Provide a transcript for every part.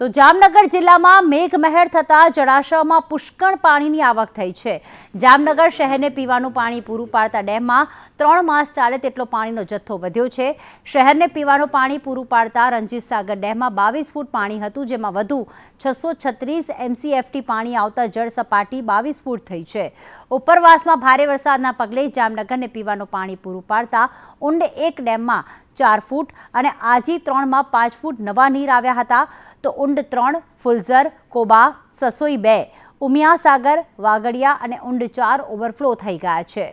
તો જામનગર જિલ્લામાં મેઘમહેર થતાં જળાશયમાં પુષ્કળ પાણીની આવક થઈ છે. જામનગર શહેરને પીવાનું પાણી પૂરું પાડતા ડેમમાં ત્રણ માસ ચાલે તેટલો પાણીનો જથ્થો વધ્યો છે. શહેરને પીવાનું પાણી પૂરું પાડતા રણજીત સાગર ડેમમાં બાવીસ ફૂટ પાણી હતું, જેમાં વધુ છસો છત્રીસ એમસીએફટી પાણી આવતા જળ સપાટી બાવીસ ફૂટ થઈ છે. ઉપરવાસમાં ભારે વરસાદના પગલે જામનગરને પીવાનું પાણી પૂરું પાડતા ઊંડ એક ડેમમાં ચાર ફૂટ અને આજી ત્રણમાં પાંચ ફૂટ નવા નીર આવ્યા હતા. તો ઊંડ ત્રણ, ફુલઝર, કોબા, સસોઈ બે, ઉમિયા સાગર, વાગડિયા અને ઊંડ ચાર ઓવરફ્લો થઈ ગયા છે.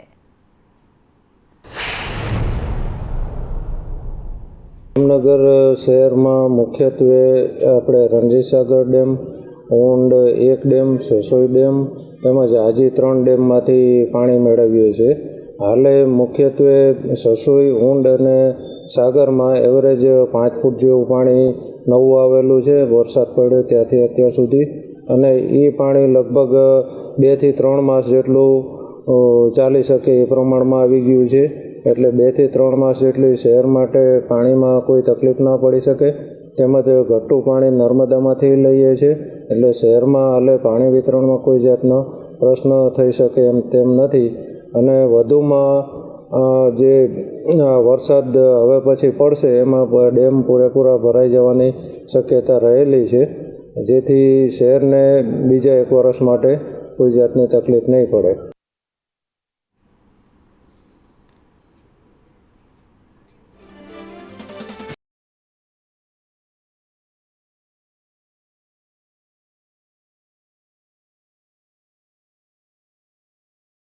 જામનગર શહેરમાં મુખ્યત્વે આપણે રણજીસાગર ડેમ, ઊંડ એક ડેમ, સસોઈ ડેમ, તેમજ હાજી ત્રણ ડેમમાંથી પાણી મેળવીએ છીએ હાલે મુખ્યત્વે સસોઈ, ઊંડ અને સાગરમાં એવરેજ પાંચ ફૂટ જેવું પાણી નવું આવેલું છે. વરસાદ પડ્યો ત્યાંથી અત્યાર સુધી. અને એ પાણી લગભગ બેથી ત્રણ માસ જેટલું ચાલી શકે એ પ્રમાણમાં આવી ગયું છે. એટલે બેથી ત્રણ માસ જેટલી શહેર માટે પાણીમાં કોઈ તકલીફ ના પડી શકે. તેમજ ઘટ્ટું પાણી નર્મદામાંથી લઈએ છીએ એટલે શહેરમાં હાલે પાણી વિતરણમાં કોઈ જાતનો પ્રશ્ન થઈ શકે એમ તેમ નથી. અને વધુમાં જે વરસાદ હવે પછી પડશે, એમાં ડેમ પૂરેપૂરા ભરાઈ જવાની શક્યતા રહેલી છે. જેથી શહેરને બીજા એક વર્ષ માટે કોઈ જાતની તકલીફ નહીં પડે.